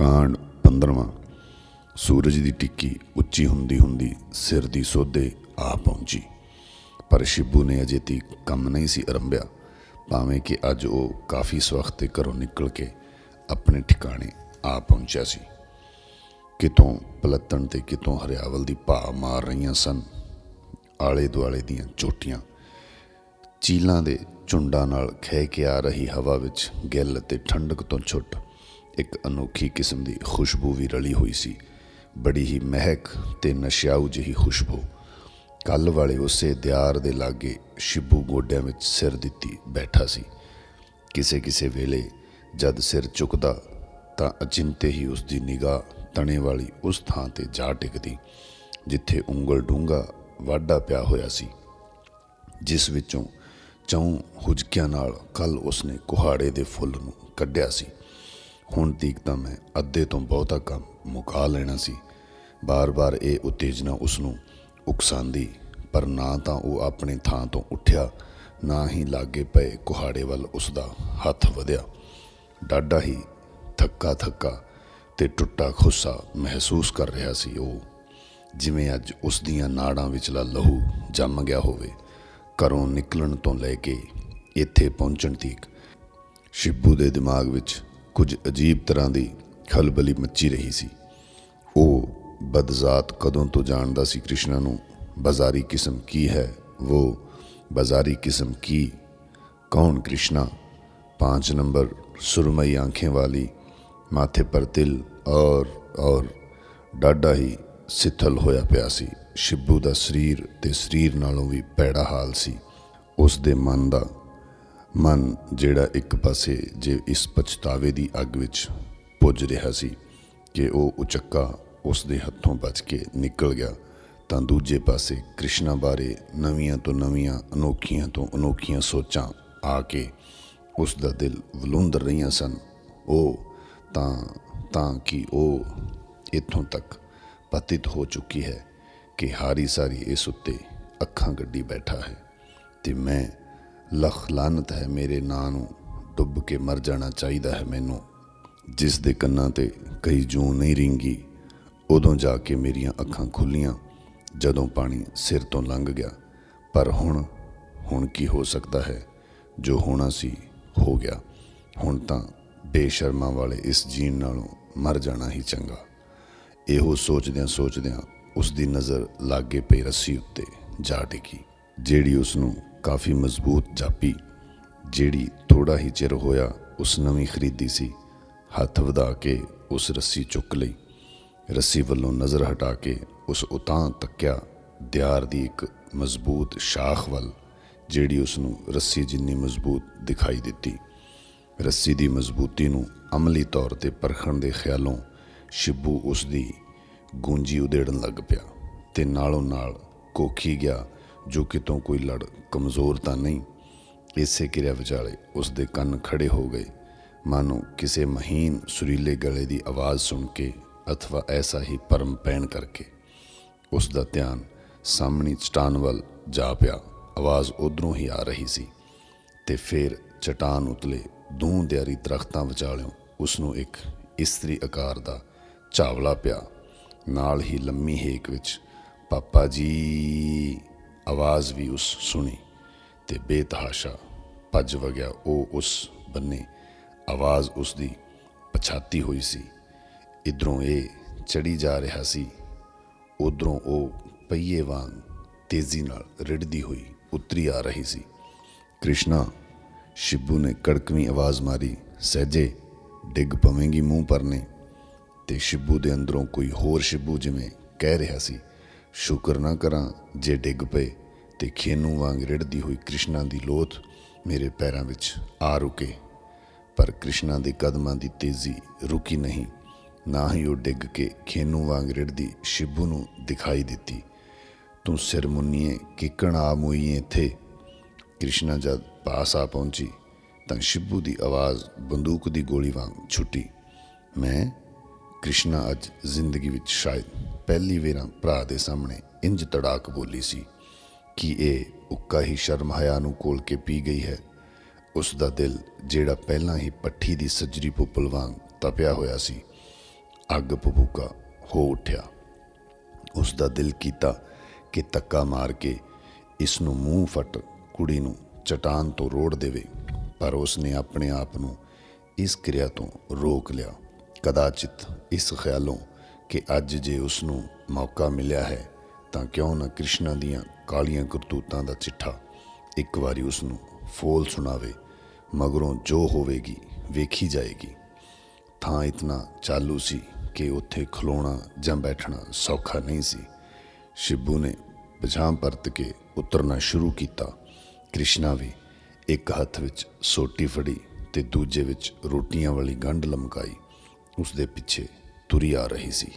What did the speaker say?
ਕਾਂਡ 15ਵਾਂ ਸੂਰਜ ਦੀ ਟਿੱਕੀ ਉੱਚੀ ਹੁੰਦੀ ਹੁੰਦੀ ਸਿਰ ਦੀ ਸੋਧੇ ਆ ਪਹੁੰਚੀ। ਪਰ ਸ਼ਿਬੂ ਨੇ ਅਜੇ ਤੀਕ ਕੰਮ ਨਹੀਂ ਸੀ ਆਰੰਭਿਆ। ਭਾਵੇਂ ਕਿ ਅੱਜ ਉਹ ਕਾਫੀ ਸਵਖਤ ਤੇ ਘਰੋਂ ਨਿਕਲ ਕੇ ਆਪਣੇ ਠਿਕਾਣੇ ਆ ਪਹੁੰਚਿਆ ਸੀ। ਕਿਤੋਂ ਪਲੱਤਣ ਤੇ ਕਿਤੋਂ ਹਰਿਆਵਲ ਦੀ ਭਾ ਮਾਰ ਰਹੀਆਂ ਸਨ। ਆਲੇ ਦੁਆਲੇ ਦੀਆਂ ਚੋਟੀਆਂ। ਚੀਲਾਂ ਦੇ ਝੁੰਡਾਂ ਨਾਲ ਖਹਿ ਕੇ ਆ ਰਹੀ ਹਵਾ ਵਿੱਚ ਗਿੱਲ ਅਤੇ ਠੰਡਕ ਤੋਂ ਛੁੱਟ ਇੱਕ ਅਨੋਖੀ ਕਿਸਮ ਦੀ ਖੁਸ਼ਬੂ ਵੀ ਰਲੀ ਹੋਈ ਸੀ। ਬੜੀ ਹੀ ਮਹਿਕ ਤੇ ਨਸ਼ਿਆਊ ਜਿਹੀ ਖੁਸ਼ਬੂ। ਕੱਲ ਵਾਲੇ ਉਸੇ ਦਿਆਰ ਦੇ ਲਾਗੇ ਸ਼ਿਬੂ ਗੋਡਿਆਂ ਵਿੱਚ ਸਿਰ ਦਿੱਤੀ ਬੈਠਾ ਸੀ। ਕਿਸੇ ਕਿਸੇ ਵੇਲੇ ਜਦ ਸਿਰ ਝੁਕਦਾ ਤਾਂ ਅਚਿੰਤੇ ਹੀ ਉਸ ਦੀ ਨਿਗਾਹ ਤਣੇ ਵਾਲੀ ਉਸ ਥਾਂ ਤੇ ਜਾ ਟਿਕਦੀ, ਜਿੱਥੇ ਉਂਗਲ ਡੂੰਗਾ ਵਾਢਾ ਪਿਆ ਹੋਇਆ ਸੀ। ਜਿਸ ਵਿੱਚੋਂ ਚੌਂ ਹੁਜਕਿਆਂ ਨਾਲ ਕੱਲ ਉਸਨੇ ਕੁਹਾੜੇ ਦੇ ਫੁੱਲ ਨੂੰ ਕੱਢਿਆ ਸੀ। ਹੁਣ ਤੀਕ ਤਾਂ ਮੈਂ ਅੱਧੇ ਤੋਂ ਬਹੁਤਾ ਕੰਮ ਮੁਕਾ ਲੈਣਾ ਸੀ। ਬਾਰ-ਬਾਰ ਇਹ ਉਤੇਜਨਾ ਉਸ ਨੂੰ ਉਕਸਾਂਦੀ, ਪਰ ਨਾ ਤਾਂ ਉਹ ਆਪਣੇ ਥਾਂ ਤੋਂ ਉੱਠਿਆ, ਨਾ ਹੀ ਲਾਗੇ ਪਏ ਕੁਹਾੜੇ ਵੱਲ ਉਸ ਦਾ ਹੱਥ ਵਧਿਆ। ਡਾਡਾ ਹੀ ਥੱਕਾ ਥੱਕਾ ਤੇ ਟੁੱਟਾ ਖੁੱਸਾ ਮਹਿਸੂਸ ਕਰ ਰਿਹਾ ਸੀ ਉਹ, ਜਿਵੇਂ ਅੱਜ ਉਸ ਦੀਆਂ ਨਾੜਾਂ ਵਿਚਲਾ ਲਹੂ ਜੰਮ ਗਿਆ ਹੋਵੇ। ਘਰੋਂ ਨਿਕਲਣ ਤੋਂ ਲੈ ਕੇ ਇੱਥੇ ਪਹੁੰਚਣ ਤੀਕ ਸ਼ਿੱਬੂ ਦੇ ਦਿਮਾਗ ਵਿੱਚ ਕੁਝ ਅਜੀਬ ਤਰ੍ਹਾਂ ਦੀ ਖਲਬਲੀ ਮੱਚੀ ਰਹੀ ਸੀ ਉਹ ਬਦਜ਼ਾਤ ਕਦੋਂ ਤੋਂ ਜਾਣਦਾ ਸੀ ਕ੍ਰਿਸ਼ਨਾ ਨੂੰ ਬਾਜ਼ਾਰੀ ਕਿਸਮ ਕੀ ਹੈ ਉਹ ਬਾਜ਼ਾਰੀ किस्म की कौन कृष्णा पाँच नंबर सुरमई आंखें वाली माथे पर तिल और और ਡਾਡਾ ਹੀ ਸਿੱਥਲ ਹੋਇਆ ਪਿਆ ਸੀ ਸ਼ਿਬੂ ਦਾ ਸਰੀਰ ਤੇ ਸਰੀਰ ਨਾਲੋਂ ਵੀ ਪੈੜਾ ਹਾਲ ਸੀ ਉਸ ਦੇ ਮਨ ਦਾ ਮਨ ਜਿਹੜਾ ਇੱਕ ਪਾਸੇ ਜੇ ਇਸ ਪਛਤਾਵੇ ਦੀ ਅੱਗ ਵਿੱਚ ਪੁੱਜ ਰਿਹਾ ਸੀ ਕਿ ਉਹ ਉਚੱਕਾ ਉਸ ਦੇ ਹੱਥੋਂ ਬਚ ਕੇ ਨਿਕਲ ਗਿਆ, ਤਾਂ ਦੂਜੇ ਪਾਸੇ ਕ੍ਰਿਸ਼ਨਾ ਬਾਰੇ ਨਵੀਆਂ ਤੋਂ ਨਵੀਆਂ, ਅਨੋਖੀਆਂ ਤੋਂ ਅਨੋਖੀਆਂ ਸੋਚਾਂ ਆ ਕੇ ਉਸ ਦਾ ਦਿਲ ਵਲੂੰਦਰ ਰਹੀਆਂ ਸਨ। ਉਹ ਤਾਂ ਤਾਂ ਕਿ ਉਹ ਇੱਥੋਂ ਤੱਕ ਪਤਿਤ ਹੋ ਚੁੱਕੀ ਹੈ ਕਿ ਹਾਰੀ ਸਾਰੀ ਇਸ ਉੱਤੇ ਅੱਖਾਂ ਗੱਡੀ ਬੈਠਾ ਹੈ ਤੇ ਮੈਂ ਲਖ ਲਾਨਤ ਹੈ ਮੇਰੇ ਨਾਂ ਨੂੰ, ਡੁੱਬ ਕੇ ਮਰ ਜਾਣਾ ਚਾਹੀਦਾ ਹੈ ਮੈਨੂੰ। ਜਿਸ ਦੇ ਕੰਨਾਂ ਤੇ ਕਈ ਜੂੰ ਨਹੀਂ ਰਿੰਗੀ, ਉਦੋਂ ਜਾ ਕੇ ਮੇਰੀਆਂ ਅੱਖਾਂ ਖੁੱਲੀਆਂ, ਜਦੋਂ ਪਾਣੀ ਸਿਰ ਤੋਂ ਲੰਘ ਗਿਆ। ਪਰ ਹੁਣ ਹੁਣ ਕੀ ਹੋ ਸਕਦਾ ਹੈ? ਜੋ ਹੋਣਾ ਸੀ, ਹੋ ਗਿਆ। ਹੁਣ ਤਾਂ ਬੇਸ਼ਰਮਾਂ ਵਾਲੇ ਇਸ ਜੀਣ ਨਾਲੋਂ ਮਰ ਜਾਣਾ ਹੀ ਚੰਗਾ। ਇਹੋ ਸੋਚਦਿਆਂ ਸੋਚਦਿਆਂ ਉਸ ਦੀ ਨਜ਼ਰ ਲਾਗੇ ਪਈ ਰੱਸੀ ਉੱਤੇ ਜਾ ਟਿਕੀ ਜਿਹੜੀ ਉਸ ਨੂੰ ਕਾਫੀ ਮਜ਼ਬੂਤ ਜਾਪੀ ਜਿਹੜੀ ਥੋੜਾ ਹੀ ਚਿਰ ਹੋਇਆ ਉਸ ਨਵੀਂ ਖਰੀਦੀ ਸੀ, ਹੱਥ ਵਧਾ ਕੇ ਉਸ ਰੱਸੀ ਚੁੱਕ ਲਈ। ਰੱਸੀ ਵੱਲੋਂ ਨਜ਼ਰ ਹਟਾ ਕੇ ਉਸ ਉਤਾਂ ਤੱਕਿਆ ਦਿਆਰ ਦੀ ਇੱਕ ਮਜ਼ਬੂਤ ਸ਼ਾਖ ਵੱਲ, ਜਿਹੜੀ ਉਸ ਨੂੰ ਰੱਸੀ ਜਿੰਨੀ ਮਜ਼ਬੂਤ ਦਿਖਾਈ ਦਿੱਤੀ। ਰੱਸੀ ਦੀ ਮਜ਼ਬੂਤੀ ਨੂੰ ਅਮਲੀ ਤੌਰ ਤੇ ਪਰਖਣ ਦੇ ਖਿਆਲੋਂ ਸ਼ਿੱਬੂ ਉਸ ਦੀ ਗੂੰਜੀ ਉਦੇੜਨ ਲੱਗ ਪਿਆ ਤੇ ਨਾਲੋਂ ਨਾਲ ਕੋਖੀ ਗਿਆ ਜੋ ਕਿਤੋਂ ਕੋਈ ਲੜ ਕਮਜ਼ੋਰ ਤਾਂ ਨਹੀਂ, ਇਸੇ ਕਿਰਿਆ ਵਿਚਾਲੇ ਉਸ ਦੇ ਕੰਨ ਖੜੇ ਹੋ ਗਏ। ਮਾਨੋ ਕਿਸੇ ਮਹੀਨ ਸੁਰੀਲੇ ਗਲੇ ਦੀ ਆਵਾਜ਼ ਸੁਣ ਕੇ ਅਥਵਾ ਐਸਾ ਹੀ ਪਰਮ ਪੈਣ ਕਰਕੇ ਉਸ ਦਾ ਧਿਆਨ ਸਾਹਮਣੀ ਚਟਾਨ ਵੱਲ ਜਾ ਪਿਆ। ਆਵਾਜ਼ ਉਧਰੋਂ ਹੀ ਆ ਰਹੀ ਸੀ ਤੇ ਫਿਰ ਚਟਾਨ ਉਤਲੇ ਦੂੰ ਦਿਆਰੀ ਦਰਖਤਾਂ ਵਿਚਾਲਿਓਂ ਉਸ ਨੂੰ ਇੱਕ ਇਸਤਰੀ ਆਕਾਰ ਦਾ ਚਾਵਲਾ ਪਿਆ। ਨਾਲ ਹੀ ਲੰਮੀ ਹੇਕ ਵਿੱਚ, ਪਾਪਾ ਜੀ! ਆਵਾਜ਼ ਵੀ ਉਸ ਸੁਣੀ ਤੇ ਬੇਤਹਾਸ਼ਾ ਭੱਜ ਵਗਿਆ ਉਹ ਉਸ ਬੰਨੇ। ਆਵਾਜ਼ ਉਸ ਦੀ ਪਛਾਤੀ ਹੋਈ ਸੀ। ਇਧਰੋਂ ਇਹ ਚੜੀ ਜਾ ਰਿਹਾ ਸੀ। ਉਧਰੋਂ ਉਹ ਪਈਏ ਵਾਂਗ ਤੇਜ਼ੀ ਨਾਲ ਰਿੜਦੀ ਹੋਈ ਉਤਰੀ ਆ ਰਹੀ ਸੀ। ਕ੍ਰਿਸ਼ਨਾ, ਸ਼ਿਬੂ ਨੇ ਕੜਕਵੀਂ ਆਵਾਜ਼ ਮਾਰੀ, ਸਹਿਜੇ, ਡਿੱਗ ਪਵੇਂਗੀ ਮੂੰਹ ਪਰਨੇ। ਤੇ ਸ਼ਿਬੂ ਦੇ ਅੰਦਰੋਂ ਕੋਈ ਹੋਰ ਸ਼ਿਬੂ ਜਿਵੇਂ ਕਹਿ ਰਿਹਾ ਸੀ, ਸ਼ੁਕਰ ਨਾ ਕਰਾਂ ਜੇ ਡਿੱਗ ਪਏ। ਤੇ ਖੇਨੂ ਵਾਂਗ ਰਿੜਦੀ ਹੋਈ ਕ੍ਰਿਸ਼ਨਾ ਦੀ ਲੋਥ ਮੇਰੇ ਪੈਰਾਂ ਵਿੱਚ ਆ ਰੁਕੇ। ਪਰ ਕ੍ਰਿਸ਼ਨਾ ਦੇ ਕਦਮਾਂ ਦੀ ਤੇਜ਼ੀ ਰੁਕੀ ਨਹੀਂ। ਨਾ ਹੀ ਉਹ ਡਿੱਗ ਕੇ ਖੇਨੂ ਵਾਂਗ ਰਿੜਦੀ ਸ਼ਿਬੂ ਨੂੰ ਦਿਖਾਈ ਦਿੱਤੀ। ਤੂੰ ਸਿਰ ਮੁੰਨੀਏ, ਕਿਕਣ ਆ ਮੋਈਏ ਇੱਥੇ? ਕ੍ਰਿਸ਼ਨਾ ਜਦ ਪਾਸ ਆ ਪਹੁੰਚੀ ਤਾਂ ਸ਼ਿਬੂ ਦੀ ਆਵਾਜ਼ ਬੰਦੂਕ ਦੀ ਗੋਲੀ ਵਾਂਗ ਛੁੱਟੀ। ਮੈਂ? ਕ੍ਰਿਸ਼ਨਾ ਅੱਜ ਜ਼ਿੰਦਗੀ ਵਿੱਚ ਸ਼ਾਇਦ ਪਹਿਲੀ ਵਾਰ ਭਰਾ ਦੇ ਸਾਹਮਣੇ ਇੰਜ ਤੜਾਕ ਬੋਲੀ ਸੀ। ਕਿ ਇਹ ਉੱਕਾ ਹੀ ਸ਼ਰਮ ਹਯਾ ਨੂੰ ਕੋਲ ਕੇ ਪੀ ਗਈ ਹੈ। ਉਸ ਦਾ ਦਿਲ ਜਿਹੜਾ ਪਹਿਲਾਂ ਹੀ ਪੱਠੀ ਦੀ ਸੱਜਰੀ ਪੁੱਪਲ ਵਾਂਗ ਤਪਿਆ ਹੋਇਆ ਸੀ, ਅੱਗ ਭਬੂਕਾ ਹੋ ਉੱਠਿਆ। ਉਸ ਦਾ ਦਿਲ ਕੀਤਾ ਕਿ ਤੱਕਾ ਮਾਰ ਕੇ ਇਸ ਨੂੰ ਮੂੰਹ ਫਟ ਕੁੜੀ ਨੂੰ ਚਟਾਨ ਤੋਂ ਰੋੜ ਦੇਵੇ, ਪਰ ਉਸ ਨੇ ਆਪਣੇ ਆਪ ਨੂੰ ਇਸ ਕਿਰਿਆ ਤੋਂ ਰੋਕ ਲਿਆ। ਕਦਾਚਿਤ ਇਸ ਖਿਆਲੋਂ ਕਿ ਅੱਜ ਜੇ ਉਸ ਨੂੰ ਮੌਕਾ ਮਿਲਿਆ ਹੈ ਤਾਂ ਕਿਉਂ ਨਾ ਕ੍ਰਿਸ਼ਨਾ ਦੀਆਂ ਕਾਲੀਆਂ ਕਰਤੂਤਾਂ ਦਾ ਚਿੱਠਾ ਇੱਕ ਵਾਰੀ ਉਸ ਨੂੰ ਫੋਲ ਸੁਣਾਵੇ, ਮਗਰੋਂ ਜੋ ਹੋਵੇਗੀ ਵੇਖੀ ਜਾਏਗੀ। ਥਾਂ ਇਤਨਾ ਚਾਲੂ ਸੀ ਕਿ ਉੱਥੇ ਖਲੋਣਾ ਜਾਂ ਬੈਠਣਾ ਸੌਖਾ ਨਹੀਂ ਸੀ। ਸ਼ਿਬੂ ਨੇ ਪਛਾਣ ਪਰਤ ਕੇ ਉਤਰਨਾ ਸ਼ੁਰੂ ਕੀਤਾ। ਕ੍ਰਿਸ਼ਨਾ ਵੀ ਇੱਕ ਹੱਥ ਵਿੱਚ ਸੋਟੀ ਫੜੀ ਤੇ ਦੂਜੇ ਵਿੱਚ ਰੋਟੀਆਂ ਵਾਲੀ ਗੰਢ ਲਮਕਾਈ। ਉਸ ਦੇ ਪਿੱਛੇ ਤੁਰੀ ਆ ਰਹੀ ਸੀ।